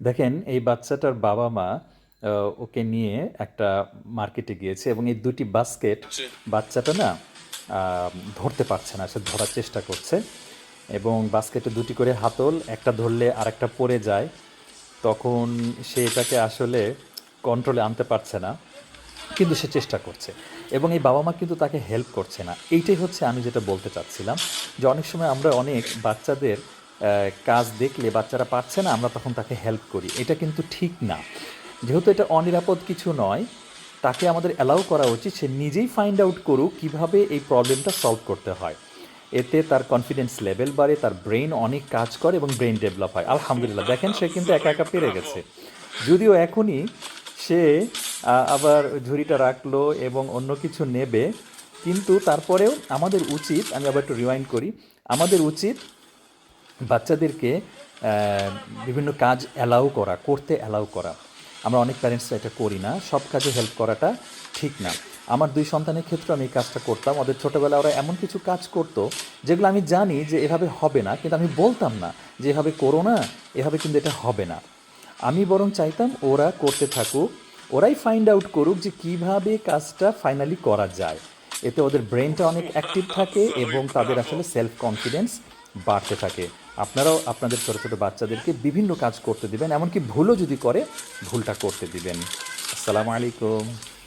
দেখেন এই বাচ্চাটার বাবা মা ওকে নিয়ে একটা মার্কেটে গিয়েছে এবং এই দুটি বাস্কেট বাচ্চাটা না ধরতে পারছে না সে ধরার চেষ্টা করছে এবং বাস্কেটে দুটি করে হাতল একটা ধরলে আরেকটা পড়ে যায়। তখন সে এটাকে আসলে কন্ট্রোলে আনতে পারছে না কিন্তু সে চেষ্টা করছে এবং এই বাবা মা কিন্তু তাকে হেল্প করছে না। এইটাই হচ্ছে আমি যেটা বলতে চাচ্ছিলাম যে অনেক সময় আমরা অনেক বাচ্চাদের কাজ দেখলে বাচ্চারা পারছে না, আমরা তখন তাকে হেল্প করি। এটা কিন্তু ঠিক না। যেহেতু এটা অনিরাপদ কিছু নয়, তাকে আমাদের অ্যালাউ করা উচিত, সে নিজেই ফাইন্ড আউট করুক কীভাবে এই প্রবলেমটা সলভ করতে হয়। এতে তার কনফিডেন্স লেভেল বাড়ে, তার ব্রেন অনেক কাজ করে এবং ব্রেন ডেভেলপ হয়। আলহামদুলিল্লাহ, দেখেন সে কিন্তু একা একা পেরে গেছে। যদিও এখনই সে আবার ঝুড়িটা রাখল এবং অন্য কিছু নেবে, কিন্তু তারপরেও আমাদের উচিত, আমি আবার একটু রিমাইন্ড করি, আমাদের উচিত বাচ্চাদেরকে বিভিন্ন কাজ অ্যালাউ করা, করতে অ্যালাউ করা। আমরা অনেক প্যারেন্টসরা এটা করি না, সব কাজে হেল্প করাটা ঠিক না। আমার দুই সন্তানের ক্ষেত্রে আমি এই কাজটা করতাম। ওদের ছোটোবেলায় ওরা এমন কিছু কাজ করতো, যেগুলো আমি জানি যে এভাবে হবে না, কিন্তু আমি বলতাম না যে এভাবে করো না, এভাবে কিন্তু এটা হবে না। আমি বরং চাইতাম ওরা করতে থাকুক, ওরাই ফাইন্ড আউট করুক যে কীভাবে কাজটা ফাইনালি করা যায়। এতে ওদের ব্রেনটা অনেক অ্যাক্টিভ থাকে এবং তাদের আসলে সেলফ কনফিডেন্স বাড়তে থাকে। আপনারাও আপনাদের ছোটো ছোটো বাচ্চাদেরকে বিভিন্ন কাজ করতে দিবেন, এমনকি ভুলও যদি করে, ভুলটা করতে দিবেন। আসসালামু আলাইকুম।